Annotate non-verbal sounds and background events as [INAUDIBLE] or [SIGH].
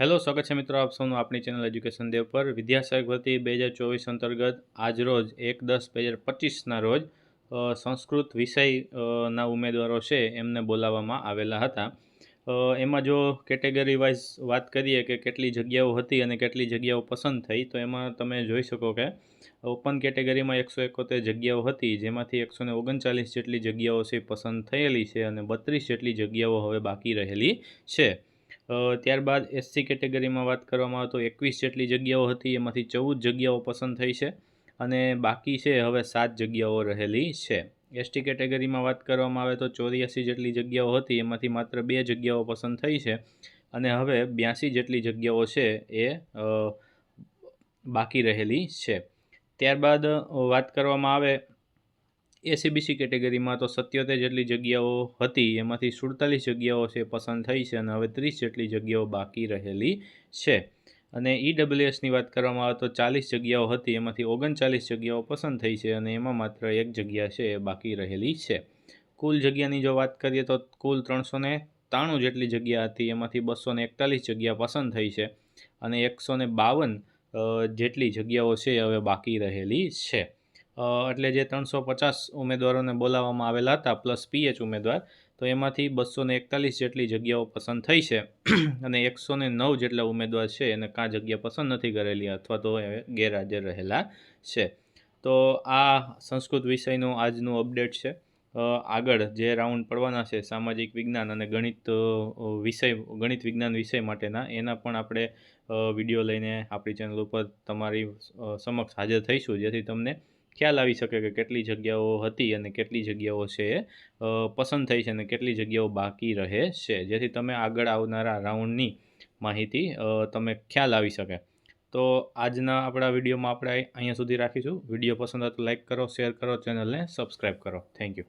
Hello, સ્વાગત છે મિત્રો આપ સૌનું આપણી ચેનલ એજ્યુકેશન દેવ પર. વિદ્યાસહાયક ભરતી બે હજાર ચોવીસ અંતર્ગત આજરોજ એક દસ બે હજાર પચીસના રોજ સંસ્કૃત વિષયના ઉમેદવારો છે એમને બોલાવવામાં આવેલા હતા. એમાં જો કેટેગરી વાઇઝ વાત કરીએ કે કેટલી જગ્યાઓ હતી અને કેટલી જગ્યાઓ પસંદ થઈ, તો એમાં તમે જોઈ શકો કે ઓપન કેટેગરીમાં એકસો એકોતેર જગ્યાઓ હતી, જેમાંથી એકસો ને ઓગણચાલીસ જેટલી જગ્યાઓ છે પસંદ થયેલી છે અને બત્રીસ જેટલી જગ્યાઓ હવે બાકી રહેલી છે. ત્યારબાદ એસસી કેટેગરીમાં વાત કરવામાં આવે તો એકવીસ જેટલી જગ્યાઓ હતી, એમાંથી ચૌદ જગ્યાઓ પસંદ થઈ છે અને બાકી છે હવે સાત જગ્યાઓ રહેલી છે. એસટી કેટેગરીમાં વાત કરવામાં આવે તો ચોર્યાસી જેટલી જગ્યાઓ હતી, એમાંથી માત્ર બે જગ્યાઓ પસંદ થઈ છે અને હવે બ્યાસી જેટલી જગ્યાઓ છે એ બાકી રહેલી છે. ત્યારબાદ વાત કરવામાં આવે એસીબીસી કેટેગરીમાં તો સત્યોતેર જેટલી જગ્યાઓ હતી, એમાંથી સુડતાલીસ જગ્યાઓ છે, પસંદ થઈ છે અને હવે ત્રીસ જેટલી જગ્યાઓ બાકી રહેલી છે. અને ઈડબ્લ્યુએસની વાત કરવામાં આવે તો ચાલીસ જગ્યાઓ હતી, એમાંથી ઓગણચાલીસ જગ્યાઓ પસંદ થઈ છે અને એમાં માત્ર એક જગ્યા છે એ બાકી રહેલી છે. કુલ જગ્યાની જો વાત કરીએ તો કુલ ત્રણસો ત્રાણું જેટલી જગ્યા હતી, એમાંથી બસો એકતાલીસ જગ્યા પસંદ થઈ છે અને એકસો બાવન જેટલી જગ્યાઓ છે હવે બાકી રહેલી છે. એટલે જે ત્રણસો પચાસ ઉમેદવારોને બોલાવવામાં આવેલા હતા, પ્લસ પીએચ ઉમેદવાર, તો એમાંથી બસો ને એકતાલીસ જેટલી જગ્યાઓ પસંદ થઈ છે [CLEARS THROAT] અને એકસો ને નવ જેટલા ઉમેદવાર છે, એને કાં જગ્યા પસંદ નથી કરેલી અથવા તો એ ગેરહાજર રહેલા છે. તો આ સંસ્કૃત વિષયનું આજનું અપડેટ છે. આગળ જે રાઉન્ડ પડવાના છે, સામાજિક વિજ્ઞાન અને ગણિત વિષય, ગણિત વિજ્ઞાન વિષય માટેના, એના પણ આપણે વીડિયો લઈને આપણી ચેનલ ઉપર તમારી સમક્ષ હાજર થઈશું, જેથી તમને ખ્યાલ આવી શકે કે કેટલી જગ્યાઓ હતી અને કેટલી જગ્યાઓ છે પસંદ થઈ છે અને કેટલી જગ્યાઓ બાકી રહે છે. જેથી તમે આગળ આવનારા રાઉન્ડની માહિતી તમે ખ્યાલ આવી શકે. તો આજના આપણા વિડીયોમાં આપણે અહીંયા સુધી રાખીશું. વીડિયો પસંદ હોય તો લાઇક કરો, શેર કરો, ચેનલને સબસ્ક્રાઈબ કરો. Thank you.